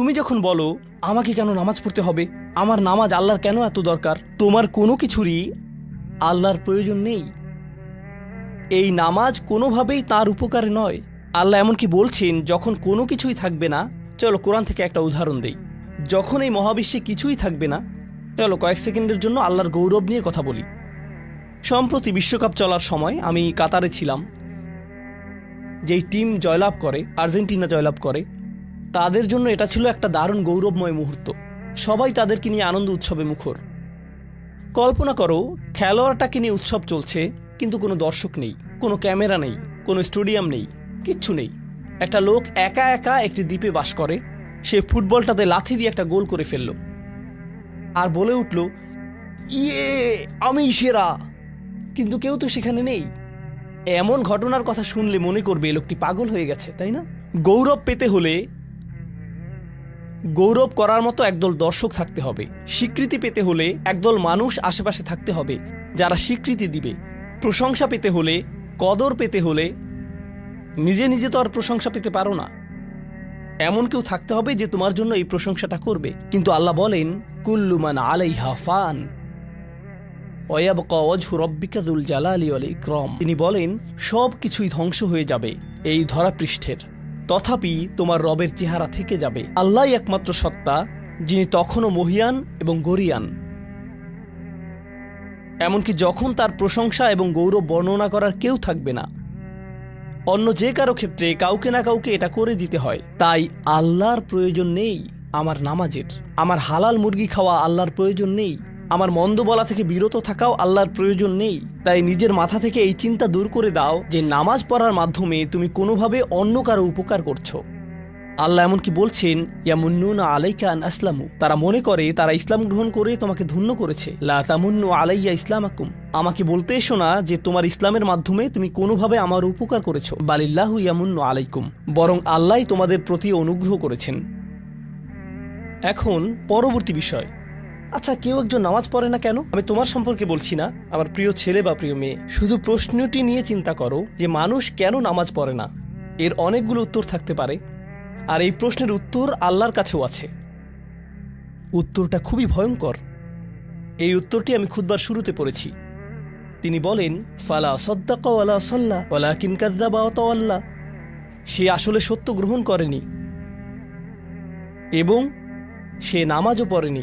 তুমি যখন বলো, আমাকে কেন নামাজ পড়তে হবে? আমার নামাজ আল্লাহর কেন এত দরকার? তোমার কোনো কিছুরই আল্লাহর প্রয়োজন নেই। এই নামাজ কোনোভাবেই তার উপকারে নয়। আল্লাহ এমনকি বলছেন, যখন কোনো কিছুই থাকবে না, চলো কোরআন থেকে একটা উদাহরণ দেই। যখন এই মহাবিশ্বে কিছুই থাকবে না, চলো কয়েক সেকেন্ডের জন্য আল্লাহর গৌরব নিয়ে কথা বলি। সম্প্রতি বিশ্বকাপ চলার সময় আমি কাতারে ছিলাম। যেই টিম জয়লাভ করে, আর্জেন্টিনা জয়লাভ করে তাদের জন্য এটা ছিল একটা দারুণ গৌরবময় মুহূর্ত। সবাই তাদেরকে নিয়ে আনন্দ উৎসবে মুখর। কল্পনা করো, খেলোয়াড়টাকে নিয়ে উৎসব চলছে, কিন্তু কোনো দর্শক নেই, কোনো ক্যামেরা নেই, কোনো স্টেডিয়াম নেই, কিচ্ছু নেই। একটা লোক একা একা একটি দ্বীপে বাস করে, সে ফুটবলটাতে লাথি দিয়ে একটা গোল করে ফেলল। আর বলে উঠল ইয়ে আমি সেরা। কিন্তু কেউ তো সেখানে নেই। এমন ঘটনার কথা শুনলে মনে করবে লোকটি পাগল হয়ে গেছে, তাই না? গৌরব পেতে হলে গৌরব করার মতো একদল দর্শক থাকতে হবে। স্বীকৃতি পেতে হলে একদল মানুষ আশেপাশে থাকতে হবে, যারা স্বীকৃতি দিবে। প্রশংসা পেতে হলে, কদর পেতে হলে, নিজে নিজে তো আর প্রশংসা পেতে পারো না। এমন কেউ থাকতে হবে যে তোমার জন্য এই প্রশংসাটা করবে। কিন্তু আল্লাহ বলেন কুল্লুমান আলাইহা ইকরাম। তিনি বলেন সব কিছুই ধ্বংস হয়ে যাবে এই ধরাপৃষ্ঠের। তথাপি তোমার রবের চেহারা থেকে যাবে। আল্লাহই একমাত্র সত্তা, যিনি তখনও মহিয়ান এবং গরিয়ান। এমনকি যখন তার প্রশংসা এবং গৌরব বর্ণনা করার কেউ থাকবে না। অন্য যে কারও ক্ষেত্রে কাউকে না কাউকে এটা করে দিতে হয়। তাই আল্লাহর প্রয়োজন নেই আমার নামাজের। আমার হালাল মুরগি খাওয়া আল্লাহর প্রয়োজন নেই। আমার মন্দ বলা থেকে বিরত থাকাও আল্লাহর প্রয়োজন নেই। তাই নিজের মাথা থেকে এই চিন্তা দূর করে দাও যে নামাজ পড়ার মাধ্যমে তুমি কোনোভাবে অন্য কারও উপকার করছ। আল্লাহ এমনকি বলছেন, ইয়ামুন্নুনা আলাইকা আন আসলামু। তারা মনে করে, তারা ইসলাম গ্রহণ করে তোমাকে ধন্য করেছে। লা তামুন্নু আলাইয়া ইসলামাকুম। আমাকে বলতে এসো না যে তোমার ইসলামের মাধ্যমে তুমি কোনোভাবে আমার উপকার করেছ। বালিল্লাহু ইয়ামুন্নু আলাইকুম। বরং আল্লাহ তোমাদের প্রতি অনুগ্রহ করেছেন। এখন পরবর্তী বিষয়। আচ্ছা কেউ একজন নামাজ পড়ে না কেন? আমি তোমার সম্পর্কে বলছি না। আমার প্রিয় ছেলে বা প্রিয় মেয়ে, শুধু প্রশ্নটি নিয়ে চিন্তা করো যে মানুষ কেন নামাজ পড়ে না। এর অনেকগুলো উত্তর থাকতে পারে। আর এই প্রশ্নের উত্তর আল্লাহর কাছেও আছে। উত্তরটা খুবই ভয়ঙ্কর। এই উত্তরটি আমি খুদবার শুরুতে পড়েছি। তিনি বলেন, ফালা সদ্দাকা ওয়ালা সল্লা ওয়ালা কিনকাদ্দা বা অতওয়াল্লা সে আসলে সত্য গ্রহণ করেনি। এবং সে নামাজও পড়েনি।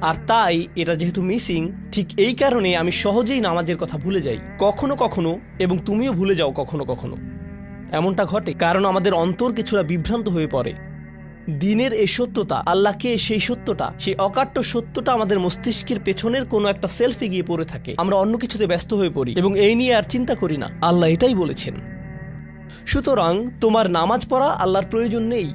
আর তাই এটা যেহেতু মিসিং, ঠিক এই কারণে আমি সহজেই নামাজের কথা ভুলে যাই। কখনো কখনো এবং তুমিও ভুলে যাও কখনো কখনো। এমনটা ঘটে কারণ আমাদের অন্তর কিছুটা বিভ্রান্ত হয়ে পড়ে। দিনের এই সত্যতা, আল্লাহকে সেই সত্যটা, সেই অকাট্য সত্যটা আমাদের মস্তিষ্কের পেছনের কোনো একটা সেলফে গিয়ে পড়ে থাকে। আমরা অন্য কিছুতে ব্যস্ত হয়ে পড়ি এবং এই নিয়ে আর চিন্তা করি না। আল্লাহ এটাই বলেছেন। সুতরাং তোমার নামাজ পড়া আল্লাহর প্রয়োজন নেই।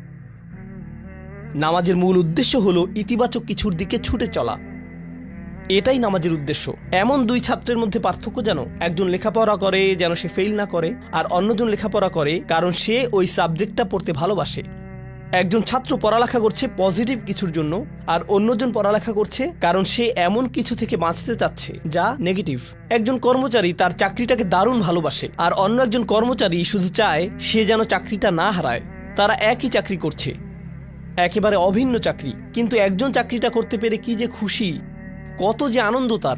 নামাজের মূল উদ্দেশ্য হলো ইতিবাচক কিছুর দিকে ছুটে চলা। এটাই নামাজের উদ্দেশ্য। এমন দুই ছাত্রের মধ্যে পার্থক্য যেন, একজন লেখাপড়া করে যেন সে ফেল না করে, আর অন্যজন লেখাপড়া করে কারণ সে ওই সাবজেক্টটা পড়তে ভালোবাসে। একজন ছাত্র পড়ালেখা করছে পজিটিভ কিছুর জন্য, আর অন্যজন পড়ালেখা করছে কারণ সে এমন কিছু থেকে বাঁচতে চাচ্ছে যা নেগেটিভ একজন কর্মচারী তার চাকরিটাকে দারুণ ভালোবাসে, আর অন্য একজন কর্মচারী শুধু চায় সে যেন চাকরিটা না হারায়। তারা একই চাকরি করছে। একেবারে অভিন্ন চাকরি। কিন্তু একজন চাকরিটা করতে পেরে কি যে খুশি, কত যে আনন্দ তার।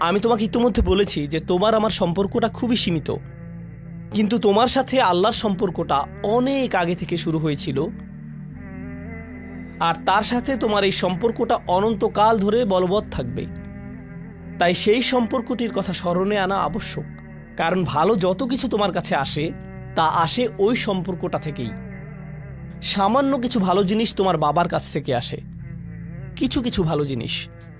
আমি তোমাকে ইতিমধ্যে বলেছি যে তোমার আমার সম্পর্কটা খুবই সীমিত। কিন্তু তোমার সাথে আল্লাহর সম্পর্কটা অনেক আগে থেকে শুরু হয়েছিল। আর তার সাথে তোমার এই সম্পর্কটা অনন্তকাল ধরে বলবৎ থাকবে। তাই সেই সম্পর্কটির কথা স্মরণে আনা আবশ্যক। কারণ ভালো যত কিছু তোমার কাছে আসে, তা আসে ওই সম্পর্কটা থেকেই। সামান্য কিছু ভালো জিনিস তোমার বাবার কাছ থেকে আসে। কিছু কিছু ভালো জিনিস।